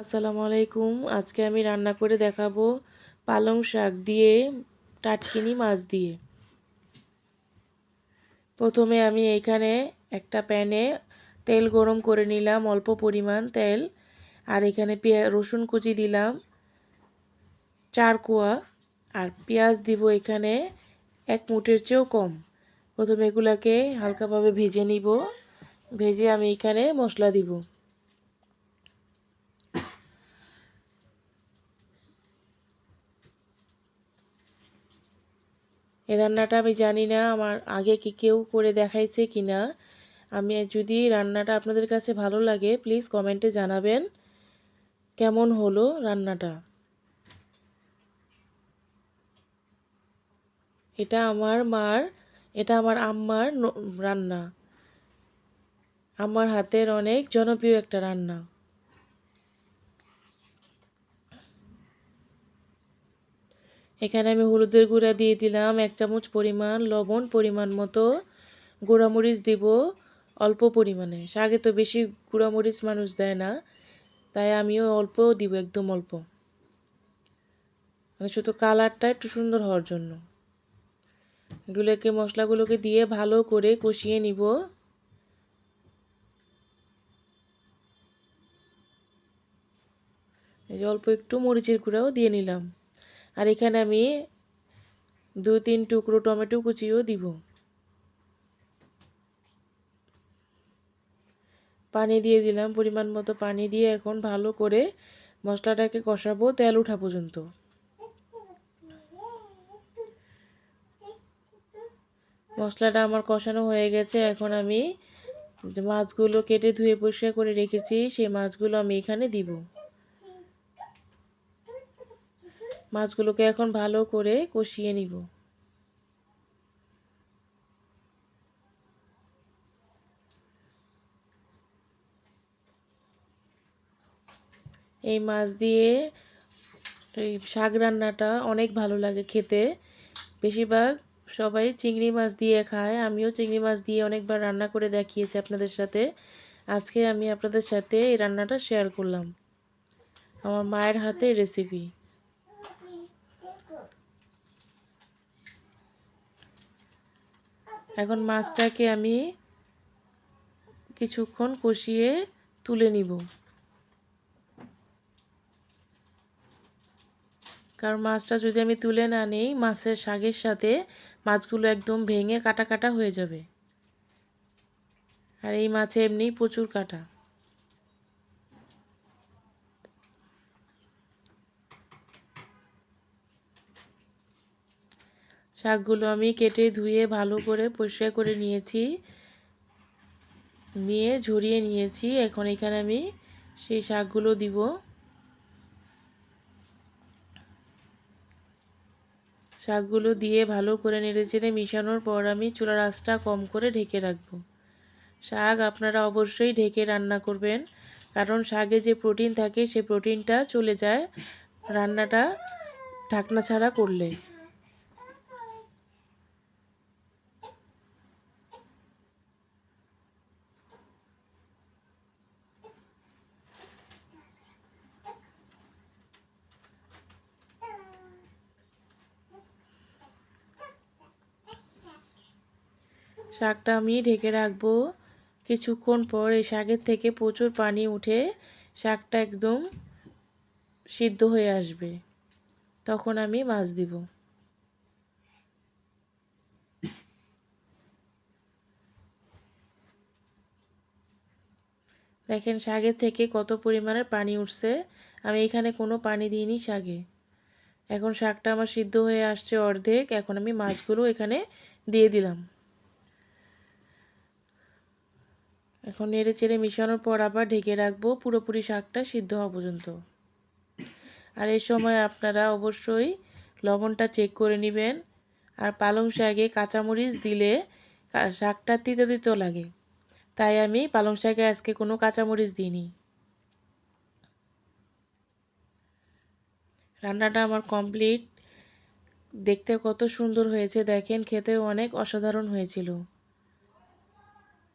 আসসালামু আলাইকুম। আজকে আমি রান্না করে দেখাবো পালং শাক দিয়ে টাটকিনি মাছ দিয়ে। প্রথমে আমি এখানে একটা প্যানে তেল গরম করে নিলাম, অল্প পরিমাণ তেল। আর এখানে পেঁয়া, রসুন কুচি দিলাম, চার কোয়া। আর পেঁয়াজ দিব এখানে এক মুঠের চেয়েও কম। প্রথমে এগুলাকে হালকাভাবে ভেজে নিব। ভেজে আমি এখানে মশলা দিব। এই রান্নাটা আমি জানি না আমার আগে কি কেউ করে দেখাইছে কি না। আমি যদি রান্নাটা আপনাদের কাছে ভালো লাগে প্লিজ কমেন্টে জানাবেন কেমন হলো রান্নাটা। এটা আমার মার, এটা আমার আম্মার রান্না। আমার হাতের অনেক জনপ্রিয় একটা রান্না। এখানে আমি হলুদের গুঁড়া দিয়ে দিলাম, এক চামচ পরিমাণ লবণ, পরিমাণ মতো গুঁড়ামরিচ দিব অল্প পরিমাণে। শাকে তো বেশি গুঁড়ামরিচ মানুষ দেয় না, তাই আমিও অল্প দিব, একদম অল্প। মানে শুধু কালারটা একটু সুন্দর হওয়ার জন্য। এগুলোকে, মশলাগুলোকে দিয়ে ভালো করে কষিয়ে নিব। এই যে অল্প একটু মরিচের গুঁড়াও দিয়ে নিলাম। আর এখানে আমি দু তিন টুকরো টমেটো কুচিও দিব। পানি দিয়ে দিলাম, পরিমাণ মতো পানি দিয়ে এখন ভালো করে মশলাটাকে কষাবো, তেল ওঠা পর্যন্ত। মশলাটা আমার কষানো হয়ে গেছে, এখন আমি মাছগুলো কেটে ধুয়ে পরিষ্কার করে রেখেছি, সেই মাছগুলো আমি এখানে দিব। মাছগুলোকে এখন ভালো করে কষিয়ে নিব। এই মাছ দিয়ে এই শাক রান্নাটা অনেক ভালো লাগে খেতে। বেশিরভাগ সবাই চিংড়ি মাছ দিয়ে খায়। আমিও চিংড়ি মাছ দিয়ে অনেকবার রান্না করে দেখিয়েছি আপনাদের সাথে। আজকে আমি আপনাদের সাথে এই রান্নাটা শেয়ার করলাম। আমার মায়ের হাতে রেসিপি এখন মাছটাকে আমি কিছুক্ষণ কষিয়ে তুলে নিব। কারণ মাছটা যদি আমি তুলে না নেই, মাছের শাকের সাথে মাছগুলো একদম ভেঙে কাটা কাটা হয়ে যাবে। আর এই মাছে এমনি প্রচুর কাটা। শাকগুলো আমি কেটে ধুয়ে ভালো করে পরিষ্কার করে নিয়েছি। নিয়ে ঝরিয়ে নিয়েছি। এখন এখানে আমি সেই শাকগুলো দিব। শাকগুলো দিয়ে ভালো করে নেড়ে চেড়ে মিশানোর পর আমি চুলার আঁচটা কম করে ঢেকে রাখব। শাক আপনারা অবশ্যই ঢেকে রান্না করবেন। কারণ শাকে যে প্রোটিন থাকে সে প্রোটিনটা চলে যায় রান্নাটা ঢাকনা ছাড়া করলে। শাকটা আমি ঢেকে রাখব। কিছুক্ষণ পর এই শাকের থেকে প্রচুর পানি উঠে শাকটা একদম সিদ্ধ হয়ে আসবে। তখন আমি মাছ দিব। দেখেন শাকের থেকে কত পরিমাণের পানি উঠছে। আমি এখানে কোনো পানি দিইনি শাকে। এখন শাকটা আমার সিদ্ধ হয়ে আসছে অর্ধেক। এখন আমি মাছগুলো এখানে দিয়ে দিলাম। এখন নেড়ে চেড়ে মিশানোর পর আবার ঢেকে রাখব, পুরোপুরি শাকটা সিদ্ধ হওয়া পর্যন্ত। আর এই সময় আপনারা অবশ্যই লবণটা চেক করে নেবেন। আর পালং শাকে কাঁচামরিচ দিলে শাকটা তিতো তিতো লাগে। তাই আমি পালং শাকে আজকে কোনো কাঁচামরিচ দিইনি। রান্নাটা আমার কমপ্লিট দেখতে কত সুন্দর হয়েছে, দেখেন, খেতেও অনেক অসাধারণ হয়েছিল।